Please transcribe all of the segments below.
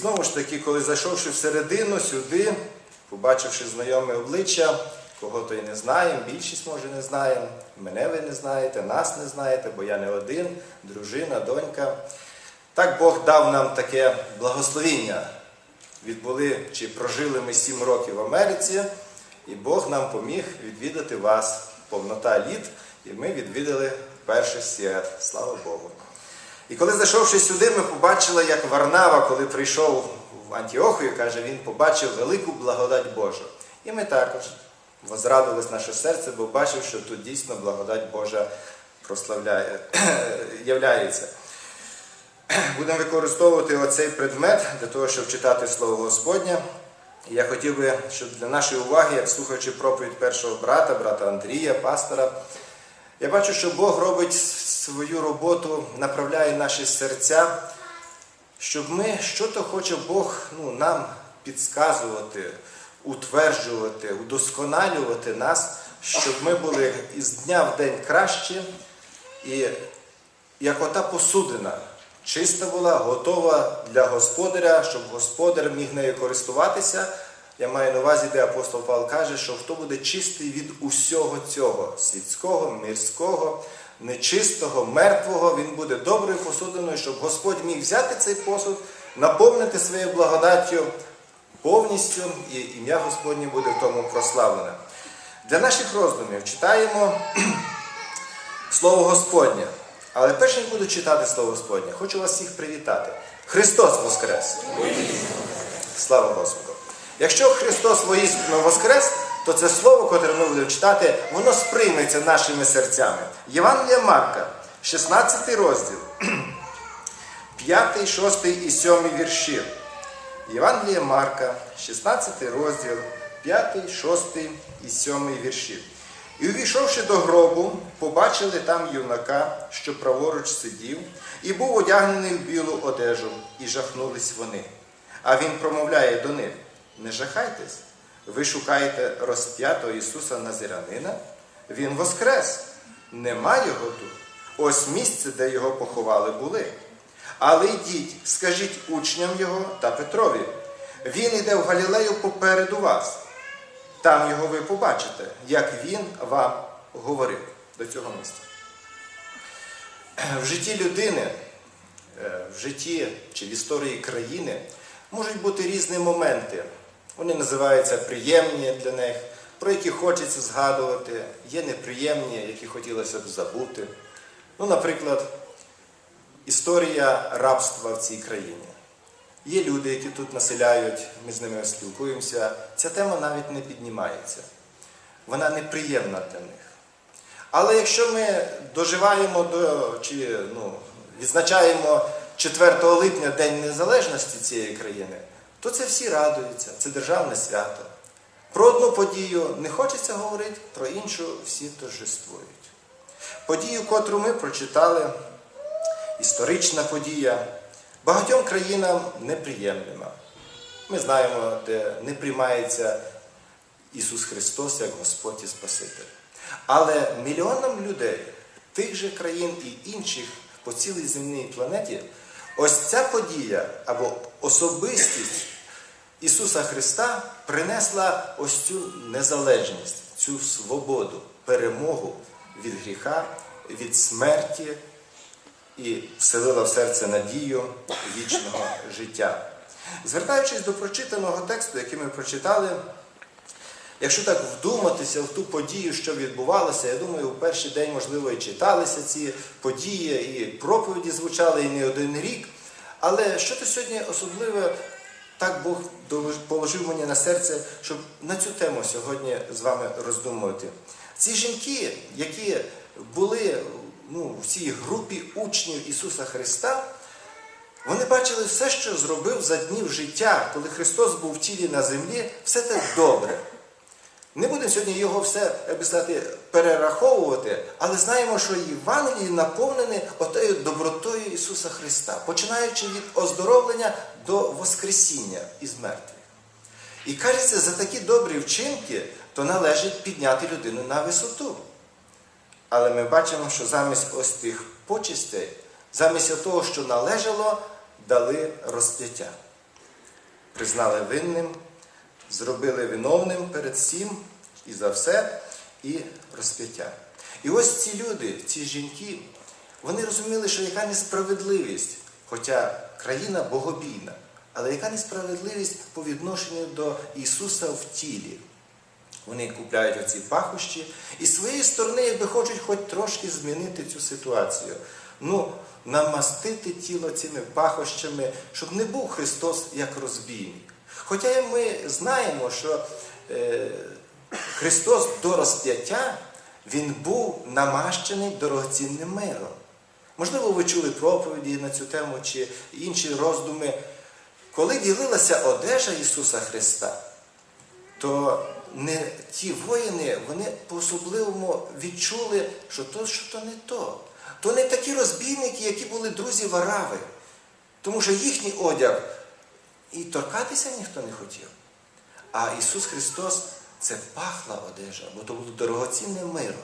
знову ж таки, коли зайшовши всередину сюди, побачивши знайоме обличчя, кого то й не знаємо, більшість може не знаємо, мене ви не знаєте, нас не знаєте, бо я не один, дружина, донька. Так Бог дав нам таке благословіння. Відбули чи прожили ми сім років в Америці, і Бог нам поміг відвідати вас повнота літ, і ми відвідали перший свят. Слава Богу. І коли зайшовши сюди, ми побачили, як Варнава, коли прийшов в Антіохію, каже, він побачив велику благодать Божу. І ми також возрадилось наше серце, бо бачив, що тут дійсно благодать Божа прославляє, являється. Будемо використовувати оцей предмет для того, щоб читати Слово Господнє. І я хотів би, щоб для нашої уваги, як слухаючи проповідь першого брата, брата Андрія, пастора, я бачу, що Бог робить свою роботу, направляє наші серця, щоб ми, що то хоче Бог ну, нам підсказувати, утверджувати, удосконалювати нас, щоб ми були із дня в день кращі, і як ота посудина чиста була, готова для господаря, щоб господар міг нею користуватися. Я маю на увазі, де апостол Павло каже, що хто буде чистий від усього цього світського, мирського, нечистого, мертвого, він буде доброю посудиною, щоб Господь міг взяти цей посуд, наповнити своєю благодаттю повністю, і ім'я Господнє буде в тому прославлене. Для наших роздумів читаємо Слово Господнє. Але перш ніж буду читати Слово Господнє, хочу вас всіх привітати. Христос Воскрес! Слава Господу! Якщо Христос воістину Воскрес, то це слово, котре ми будемо читати, воно сприйметься нашими серцями. Євангелія Марка, 16 розділ, 5, 6 і 7 вірші. Євангелія Марка, 16 розділ, 5, 6 і 7 вірші. І увійшовши до гробу, побачили там юнака, що праворуч сидів, і був одягнений в білу одежу, і жахнулись вони. А він промовляє до них: не жахайтесь, ви шукаєте розп'ятого Ісуса Назиранина? Він воскрес, нема його тут. Ось місце, де його поховали, були. Але йдіть, скажіть учням його та Петрові. Він іде в Галілею попереду вас. Там його ви побачите, як він вам говорив до цього місця. В житті людини, е, в житті чи в історії країни можуть бути різні моменти. Вони називаються приємні для них, про які хочеться згадувати, є неприємні, які хотілося б забути. Ну, наприклад, історія рабства в цій країні. Є люди, які тут населяють, ми з ними спілкуємося. Ця тема навіть не піднімається. Вона неприємна для них. Але якщо ми доживаємо до чи ну, відзначаємо 4 липня День Незалежності цієї країни, то це всі радуються, це державне свято. Про одну подію не хочеться говорити, про іншу всі торжествують. Подію, котру ми прочитали, історична подія багатьом країнам неприємлива. Ми знаємо, де не приймається Ісус Христос як Господь і Спаситель. Але мільйонам людей, тих же країн і інших по цілій земній планеті, ось ця подія або особистість Ісуса Христа принесла ось цю незалежність, цю свободу, перемогу від гріха, від смерті і вселила в серце надію вічного життя. Звертаючись до прочитаного тексту, який ми прочитали, якщо так вдуматися в ту подію, що відбувалося, я думаю, у перший день, можливо, і читалися ці події, і проповіді звучали і не один рік. Але що то сьогодні особливе, так Бог положив мені на серце, щоб на цю тему сьогодні з вами роздумувати. Ці жінки, які були ну, в цій групі учнів Ісуса Христа, вони бачили все, що зробив за днів життя, коли Христос був в тілі на землі, все те добре. Не будемо сьогодні його все, як би сказати, перераховувати, але знаємо, що Євангелії наповнені отею добротою Ісуса Христа, починаючи від оздоровлення до Воскресіння із мертвих. І кажеться, за такі добрі вчинки, то належить підняти людину на висоту. Але ми бачимо, що замість ось тих почестей, замість того, що належало, дали розп'яття. признали винним, зробили виновним перед всім і за все, і розп'яття. І ось ці люди, ці жінки, вони розуміли, що яка несправедливість, хоча країна богобійна, але яка несправедливість по відношенню до Ісуса в тілі. Вони купляють оці пахощі і з своєї сторони, якби хочуть хоч трошки змінити цю ситуацію. Ну, намастити тіло цими пахощами, щоб не був Христос як розбійник. Хоча ми знаємо, що е, Христос до розп'яття Він був намащений дорогоцінним миром. Можливо, ви чули проповіді на цю тему чи інші роздуми. Коли ділилася одежа Ісуса Христа, то не ті воїни, вони по-особливому відчули, що то, що то не то. То не такі розбійники, які були друзі Варави. Тому що їхній одяг і торкатися ніхто не хотів. А Ісус Христос це пахла одежа, бо то було дорогоцінне миро.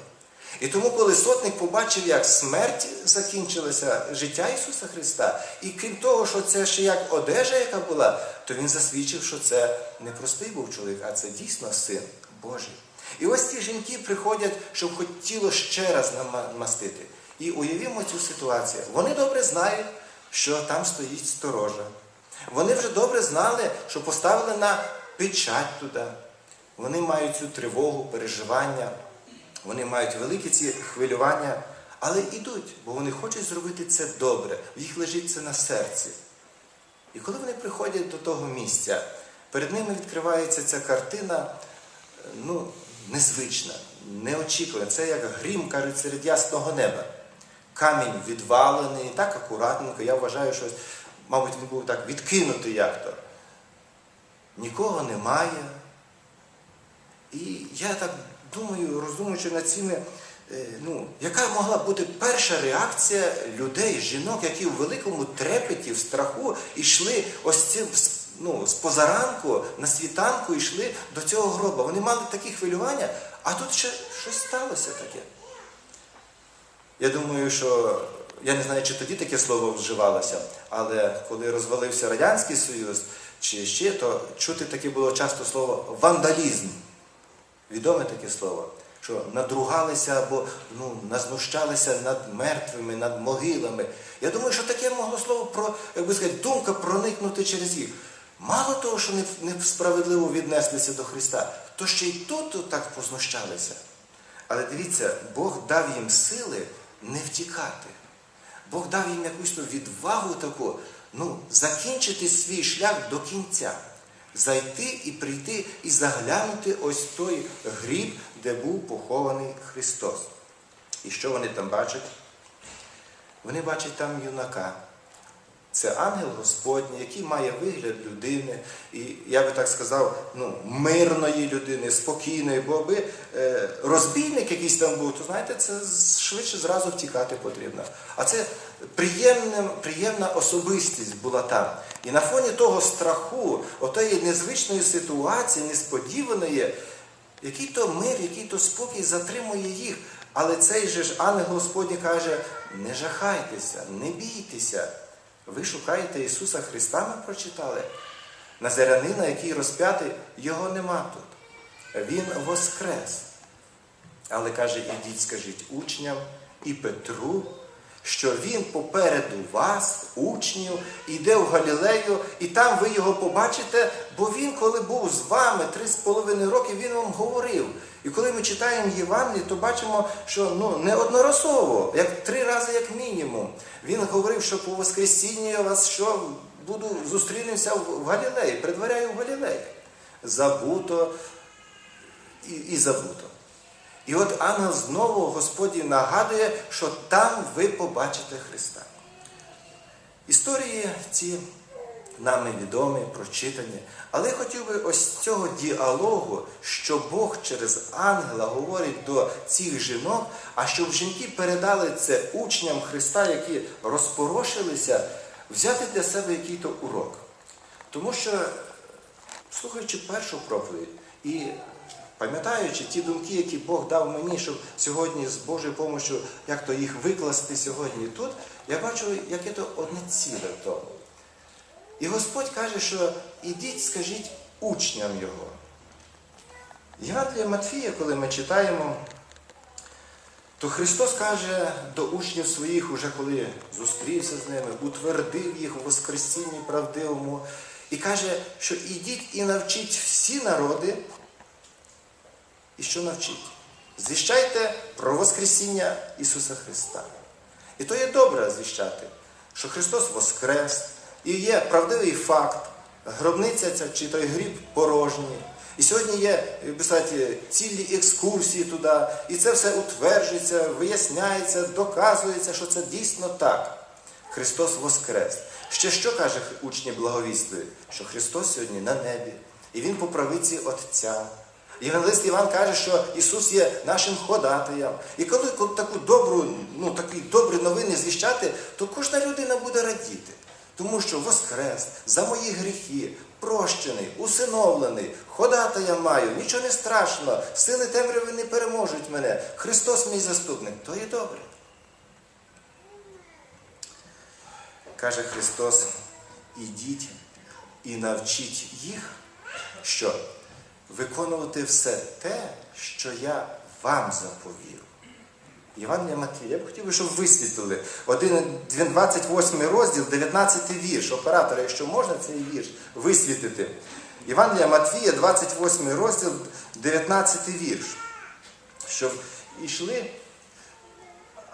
І тому, коли сотник побачив, як смерть закінчилася життя Ісуса Христа, і крім того, що це ще як одежа, яка була, то він засвідчив, що це не простий був чоловік, а це дійсно син Божий. І ось ці жінки приходять, щоб хоч тіло ще раз намастити. І уявімо цю ситуацію. Вони добре знають, що там стоїть сторожа. Вони вже добре знали, що поставили на печать туди. Вони мають цю тривогу, переживання. Вони мають великі ці хвилювання, але йдуть, бо вони хочуть зробити це добре, в їх лежить це на серці. І коли вони приходять до того місця, перед ними відкривається ця картина ну, незвична, неочікувана. Це як грім, кажуть, серед ясного неба. Камінь відвалений, так акуратненько. Я вважаю, що, мабуть, він був так відкинутий як-то. Нікого немає. І я так думаю, роздумуючи над цими, ну, яка могла бути перша реакція людей, жінок, які в великому трепеті, в страху йшли ось цим ну, з позаранку, на світанку йшли до цього гроба. Вони мали такі хвилювання, а тут ще щось сталося таке. Я думаю, що я не знаю, чи тоді таке слово вживалося, але коли розвалився Радянський Союз, чи ще, то чути таке було часто слово вандалізм. Відоме таке слово, що надругалися або ну, назнущалися над мертвими, над могилами. Я думаю, що таке могло слово про, як би сказати, думка проникнути через їх. Мало того, що несправедливо віднеслися до Христа, то ще й тут так познущалися. Але дивіться, Бог дав їм сили не втікати. Бог дав їм якусь відвагу таку, ну, закінчити свій шлях до кінця зайти і прийти і заглянути ось той гріб, де був похований Христос. І що вони там бачать? Вони бачать там юнака. Це ангел Господній, який має вигляд людини, і я би так сказав, ну, мирної людини, спокійної, бо аби е, розбійник якийсь там був, то знаєте, це швидше зразу втікати потрібно. А це приємна, приємна особистість була там. І на фоні того страху, отої незвичної ситуації, несподіваної, який то мир, який то спокій затримує їх. Але цей же ж ангел Господній каже: не жахайтеся, не бійтеся. Ви шукаєте Ісуса Христа, ми прочитали. Назарянина, який розп'ятий, його нема тут. Він воскрес. Але каже, ідіть, скажіть учням і Петру, що він попереду вас, учнів, йде в Галілею, і там ви його побачите, бо він, коли був з вами три з половиною роки, він вам говорив. І коли ми читаємо Євангелії, то бачимо, що ну, неодноразово, як три рази, як мінімум, він говорив, що по Воскресінні я вас що буду зустрінемося в Галілеї, предваряю в Галілеї. Забуто і, і забуто. І от ангел знову Господі нагадує, що там ви побачите Христа. Історії ці нами відомі, прочитані. Але я хотів би ось цього діалогу, що Бог через ангела говорить до цих жінок, а щоб жінки передали це учням Христа, які розпорошилися, взяти для себе який-то урок. Тому що, слухаючи першу проповідь і пам'ятаючи ті думки, які Бог дав мені, щоб сьогодні з Божою допомогою як то їх викласти сьогодні тут, я бачу, яке то одне ціле в тому. І Господь каже, що ідіть, скажіть учням Його. Євангелія Матфія, коли ми читаємо, то Христос каже до учнів своїх, уже коли зустрівся з ними, утвердив їх у Воскресінні правдивому, і каже, що ідіть і навчіть всі народи. І що навчіть? Звіщайте про Воскресіння Ісуса Христа. І то є добре звіщати, що Христос Воскрес, і є правдивий факт, гробниця ця чи той гріб порожній. І сьогодні є сказати, цілі екскурсії туди, і це все утверджується, виясняється, доказується, що це дійсно так. Христос Воскрес. Ще що каже учні благовіствують? Що Христос сьогодні на небі, і Він по правиці Отця. Євангелист Іван каже, що Ісус є нашим ходатаєм. І коли таку добру, ну, такі добрі новини звіщати, то кожна людина буде радіти. Тому що Воскрес, за мої гріхи, прощений, усиновлений, ходатая маю, нічого не страшно, сили темряви не переможуть мене. Христос мій заступник, то є добре. Каже Христос, ідіть і навчіть їх, що виконувати все те, що я вам заповів. Євангелія Матвія, я б хотів щоб висвітлили. Один 28 розділ, 19 вірш. Оператора, якщо можна, цей вірш висвітлити. Євангелія Матвія, 28 розділ, 19 вірш. Щоб йшли,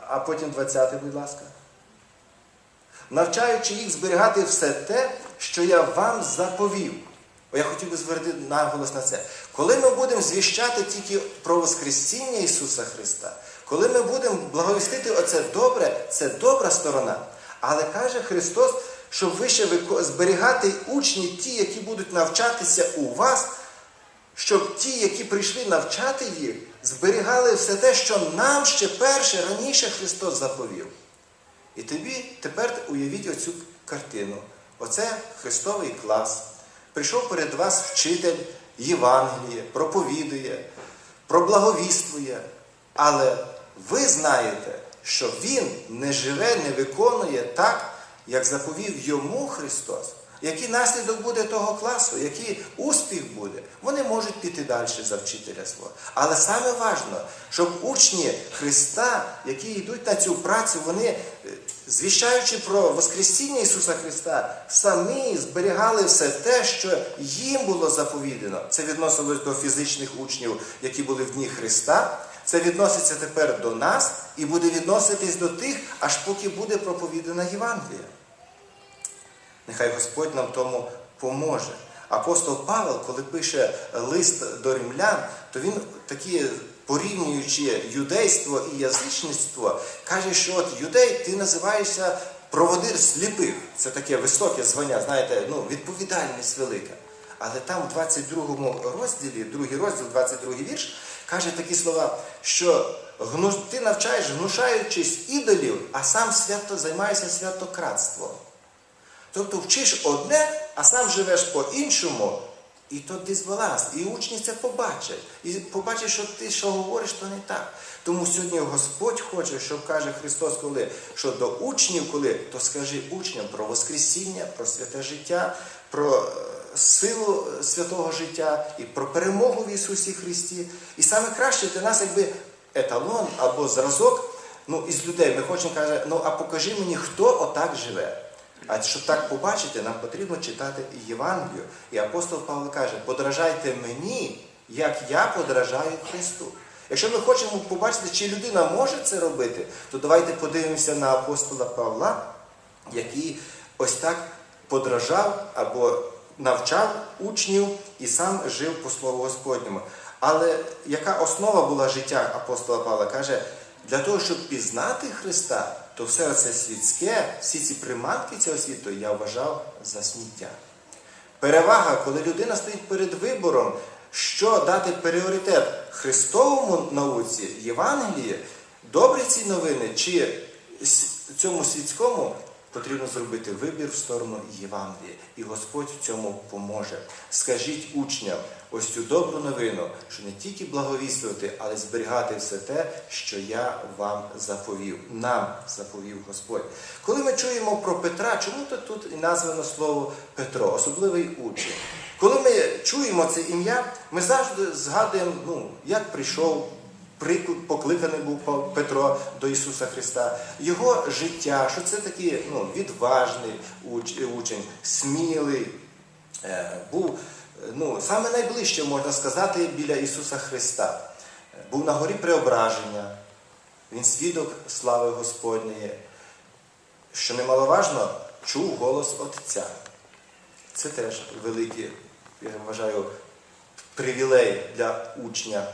а потім 20, будь ласка. Навчаючи їх зберігати все те, що я вам заповів. О, Я хотів би звернути наголос на це. Коли ми будемо звіщати тільки про Воскресіння Ісуса Христа, коли ми будемо благовістити оце добре, це добра сторона. Але каже Христос, щоб ви ще зберігати учні, ті, які будуть навчатися у вас, щоб ті, які прийшли навчати їх, зберігали все те, що нам ще перше, раніше Христос заповів. І тобі тепер уявіть оцю картину. Оце Христовий клас. Прийшов перед вас вчитель Євангеліє, проповідує, проблаговіствує. Але ви знаєте, що Він не живе, не виконує так, як заповів йому Христос. Який наслідок буде того класу, який успіх буде, вони можуть піти далі за вчителя свого. Але саме важливо, щоб учні Христа, які йдуть на цю працю, вони, е, звіщаючи про Воскресіння Ісуса Христа, самі зберігали все те, що їм було заповідано. Це відносилось до фізичних учнів, які були в дні Христа. Це відноситься тепер до нас і буде відноситись до тих, аж поки буде проповідана Євангелія. Нехай Господь нам тому поможе. Апостол Павел, коли пише лист до римлян, то він такі, порівнюючи юдейство і язичництво, каже, що от юдей ти називаєшся проводир сліпих. Це таке високе звання, знаєте, ну, відповідальність велика. Але там в 22 розділі, другий розділ, 22 вірш, каже такі слова, що ти навчаєш, гнушаючись ідолів, а сам свято займаєшся святократством. Тобто вчиш одне, а сам живеш по-іншому, і то дисбаланс. І учні це побачать. І побачать, що ти що говориш, то не так. Тому сьогодні Господь хоче, щоб каже Христос, коли що до учнів, коли, то скажи учням про Воскресіння, про святе життя, про е, силу святого життя і про перемогу в Ісусі Христі. І саме краще для нас, якби еталон або зразок ну, із людей. Ми хочемо каже, ну а покажи мені, хто отак живе. А щоб так побачити, нам потрібно читати Євангелію. І апостол Павло каже, подражайте мені, як я подражаю Христу. Якщо ми хочемо побачити, чи людина може це робити, то давайте подивимося на апостола Павла, який ось так подражав або навчав учнів і сам жив по Слову Господньому. Але яка основа була життя апостола Павла? Каже, для того, щоб пізнати Христа, то все це світське, всі ці приманки цього світу я вважав за сміття. Перевага, коли людина стоїть перед вибором, що дати пріоритет Христовому науці, Євангелії, добрі ці новини, чи цьому світському, потрібно зробити вибір в сторону Євангелія. І Господь в цьому поможе. Скажіть учням ось цю добру новину, що не тільки благовістувати, але й зберігати все те, що я вам заповів. Нам заповів Господь. Коли ми чуємо про Петра, чому то тут і названо слово Петро, особливий учень. Коли ми чуємо це ім'я, ми завжди згадуємо, ну, як прийшов покликаний був Петро до Ісуса Христа, його життя, що це такий ну, відважний учень, смілий, е, був ну, саме найближче, можна сказати, біля Ісуса Христа. Був на горі преображення, він свідок слави Господньої, що немаловажно, чув голос Отця. Це теж великий, я вважаю, привілей для учня.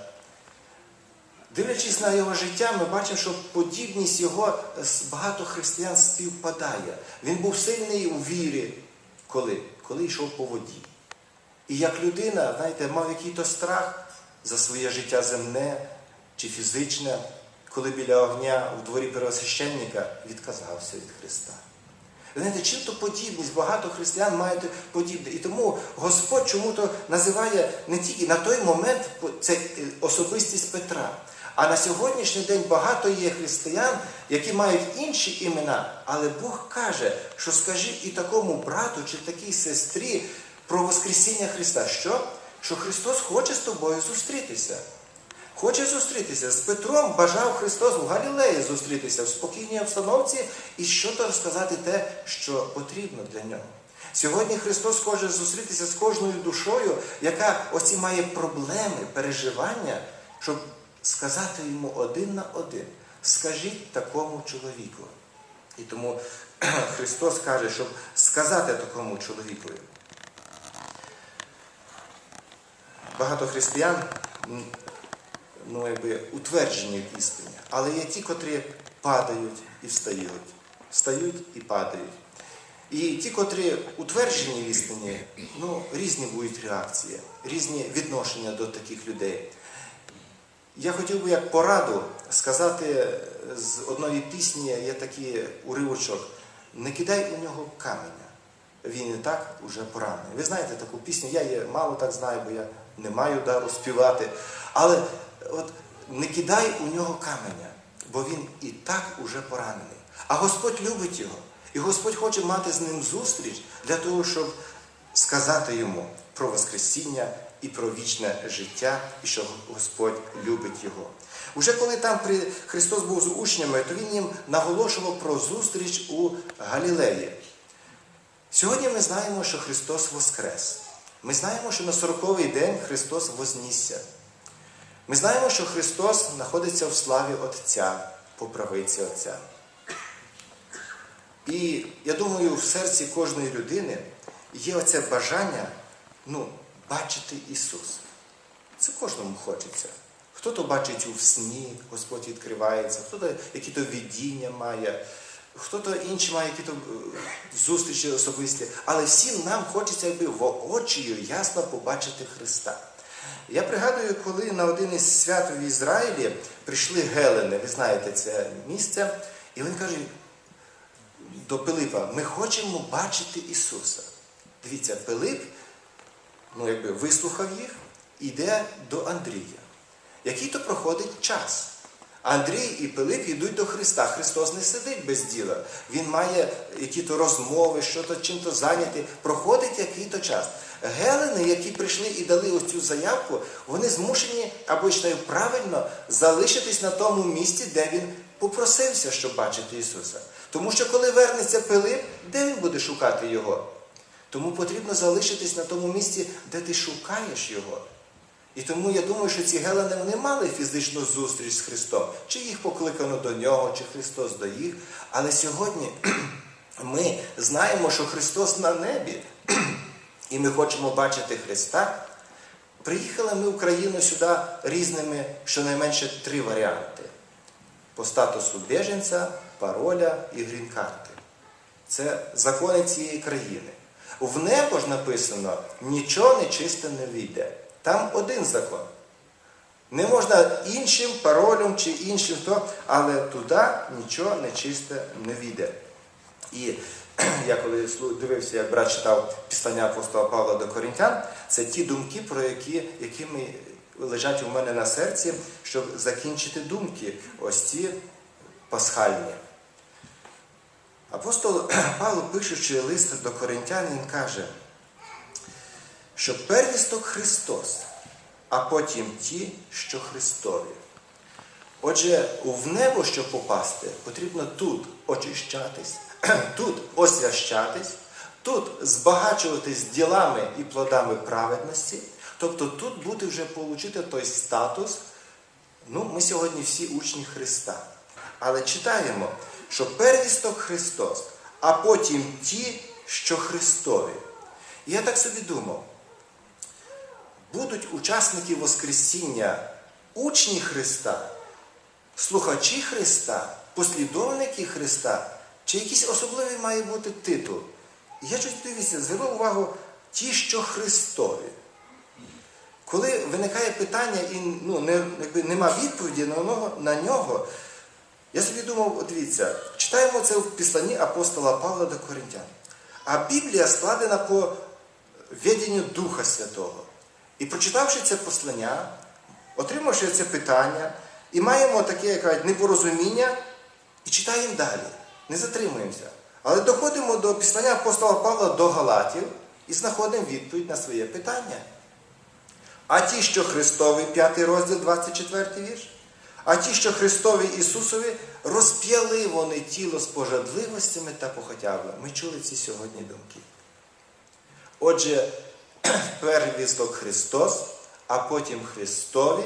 Дивлячись на його життя, ми бачимо, що подібність його з багато християн співпадає. Він був сильний у вірі, коли? Коли йшов по воді. І як людина, знаєте, мав якийсь страх за своє життя земне чи фізичне, коли біля огня у дворі первосвященника відказався від Христа. Знаєте, чим то подібність, багато християн мають подібне. І тому Господь чому-то називає не тільки на той момент це е, особистість Петра. А на сьогоднішній день багато є християн, які мають інші імена, але Бог каже, що скажи і такому брату чи такій сестрі про Воскресіння Христа. Що? Що Христос хоче з тобою зустрітися. Хоче зустрітися з Петром, бажав Христос в Галілеї зустрітися в спокійній обстановці і що-то розказати те, що потрібно для нього. Сьогодні Христос хоче зустрітися з кожною душою, яка оці має проблеми, переживання, щоб сказати йому один на один. Скажіть такому чоловіку. І тому Христос каже, щоб сказати такому чоловікові. Багато християн ну, якби, утверджені в істині, але є ті, котрі падають і встають, встають і падають. І ті, котрі утверджені в істині, ну, різні будуть реакції, різні відношення до таких людей. Я хотів би як пораду сказати з одної пісні, є такий уривочок, не кидай у нього каменя. Він і так уже поранений. Ви знаєте таку пісню, я її мало так знаю, бо я не маю дару співати. Але от не кидай у нього каменя, бо він і так уже поранений. А Господь любить його. І Господь хоче мати з ним зустріч для того, щоб сказати йому про Воскресіння і про вічне життя, і що Господь любить його. Уже коли там Христос був з учнями, то Він їм наголошував про зустріч у Галілеї. Сьогодні ми знаємо, що Христос Воскрес. Ми знаємо, що на 40-й день Христос вознісся. Ми знаємо, що Христос знаходиться в славі Отця, по правиці Отця. І я думаю, в серці кожної людини є оце бажання ну, бачити Ісуса. Це кожному хочеться. Хто-то бачить у сні, Господь відкривається, хто-то які-то видіння має, хто-то інший має якісь зустрічі особисті. Але всім нам хочеться якби воочію ясно побачити Христа. Я пригадую, коли на один із свят в Ізраїлі прийшли Гелени, ви знаєте це місце, і він каже до Пилипа, ми хочемо бачити Ісуса. Дивіться, Пилип, ну якби вислухав їх, іде до Андрія. Який то проходить час. Андрій і Пилип йдуть до Христа. Христос не сидить без діла. Він має які-то розмови, що-то чим-то зайняти. Проходить який-то час. Гелени, які прийшли і дали оцю заявку, вони змушені, або вважаю правильно, залишитись на тому місці, де він попросився, щоб бачити Ісуса. Тому що коли вернеться Пилип, де він буде шукати Його? Тому потрібно залишитись на тому місці, де ти шукаєш Його. І тому я думаю, що ці Гелени вони мали фізичну зустріч з Христом. Чи їх покликано до нього, чи Христос до їх. Але сьогодні ми знаємо, що Христос на небі, і ми хочемо бачити Христа. Приїхали ми в Україну сюди різними, щонайменше три варіанти: по статусу біженця, пароля і грін-карти. Це закони цієї країни. В небо ж написано, нічого нечисте не війде. Там один закон. Не можна іншим паролем чи іншим, то, але туди нічого нечисте не війде. І я коли дивився, як брат читав післання апостола Павла до Коринтян, це ті думки, про які, які лежать у мене на серці, щоб закінчити думки, ось ці пасхальні. Апостол Павло, пишучи лист до Коринтян, він каже, що первісток Христос, а потім ті, що Христові. Отже, в небо, щоб попасти, потрібно тут очищатись, тут освящатись, тут збагачуватись ділами і плодами праведності, тобто тут бути вже отримати той статус. Ну, ми сьогодні всі учні Христа. Але читаємо, що первісток Христос, а потім ті, що Христові. І я так собі думав, будуть учасники Воскресіння учні Христа, слухачі Христа, послідовники Христа, чи якийсь особливий має бути титул. І я щось дивіться, звернув увагу ті, що Христові. Коли виникає питання і ну, не, якби нема відповіді на нього, на нього, я собі думав, дивіться, читаємо це в післанні апостола Павла до Коринтян. А Біблія складена по веденню Духа Святого. І прочитавши це послання, отримавши це питання, і маємо таке як непорозуміння, і читаємо далі, не затримуємося. Але доходимо до післання апостола Павла до Галатів і знаходимо відповідь на своє питання. А ті, що Христові, 5 розділ, 24 вірш, а ті, що Христові Ісусові, розп'яли вони тіло з пожадливостями та похотями. Ми чули ці сьогодні думки. Отже, первісток Христос, а потім Христові.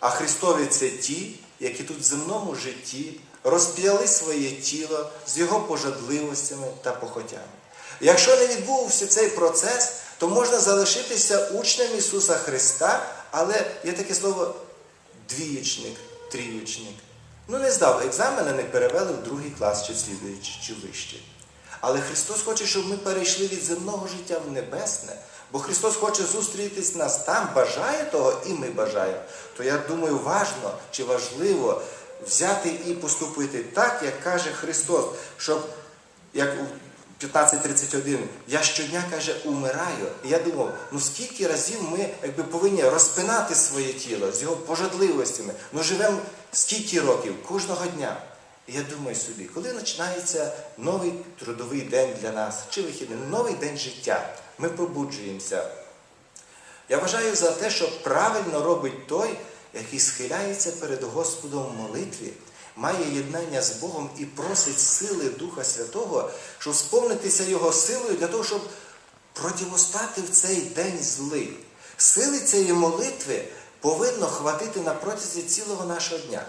А Христові це ті, які тут в земному житті розп'яли своє тіло з його пожадливостями та похотями. Якщо не відбувся цей процес, то можна залишитися учнем Ісуса Христа, але є таке слово двієчник, трієчник. Ну, не здав екзамени, не перевели в другий клас чи слідуючий, чи вище. Але Христос хоче, щоб ми перейшли від земного життя в небесне. Бо Христос хоче зустрітись нас там, бажає того, і ми бажаємо. То я думаю, важно чи важливо взяти і поступити так, як каже Христос, щоб як 15.31, я щодня каже, умираю. І я думав, ну скільки разів ми якби, повинні розпинати своє тіло з його пожадливостями. Ну живемо скільки років, кожного дня. І я думаю собі, коли починається новий трудовий день для нас, чи вихідний, новий день життя, ми пробуджуємося. Я вважаю за те, що правильно робить той, який схиляється перед Господом в молитві, має єднання з Богом і просить сили Духа Святого, щоб сповнитися Його силою для того, щоб противостати в цей день злий. Сили цієї молитви повинно хватити на протязі цілого нашого дня.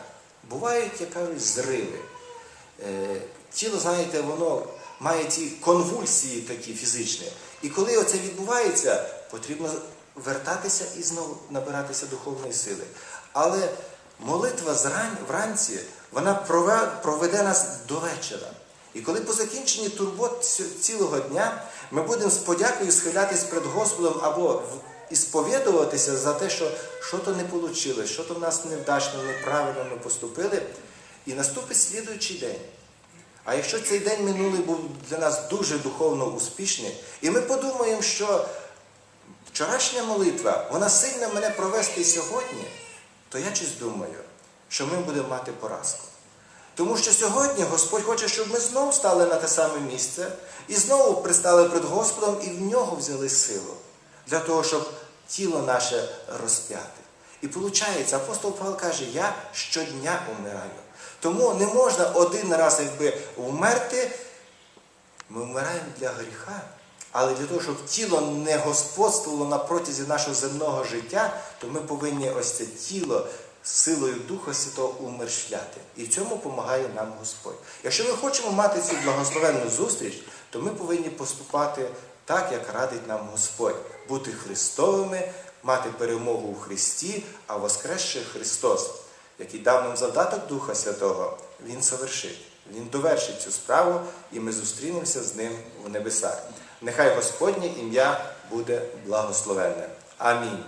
Бувають, як кажуть, зриви. Е, Тіло, знаєте, воно має ці конвульсії такі фізичні. І коли оце відбувається, потрібно вертатися і знову набиратися духовної сили. Але молитва зрань, вранці, вона проведе нас до вечора. І коли по закінченні турбот цілого дня ми будемо з подякою схилятись перед Господом або і сповідуватися за те, що що то не вийшло, що то в нас невдачно, неправильно ми поступили, і наступить слідуючий день. А якщо цей день минулий був для нас дуже духовно успішний, і ми подумаємо, що вчорашня молитва, вона сильно мене провести сьогодні, то я щось думаю, що ми будемо мати поразку. Тому що сьогодні Господь хоче, щоб ми знову стали на те саме місце і знову пристали перед Господом і в нього взяли силу для того, щоб тіло наше розп'яти. І виходить, апостол Павло каже, я щодня умираю. Тому не можна один раз якби вмерти, ми вмираємо для гріха. Але для того, щоб тіло не господствувало на протязі нашого земного життя, то ми повинні ось це тіло силою Духа Святого умершляти. І в цьому допомагає нам Господь. Якщо ми хочемо мати цю благословенну зустріч, то ми повинні поступати так, як радить нам Господь, бути Христовими, мати перемогу у Христі, а воскресший Христос, який дав нам завдаток Духа Святого, Він совершить. Він довершить цю справу, і ми зустрінемося з ним в небесах. Нехай Господнє ім'я буде благословенне. Амінь.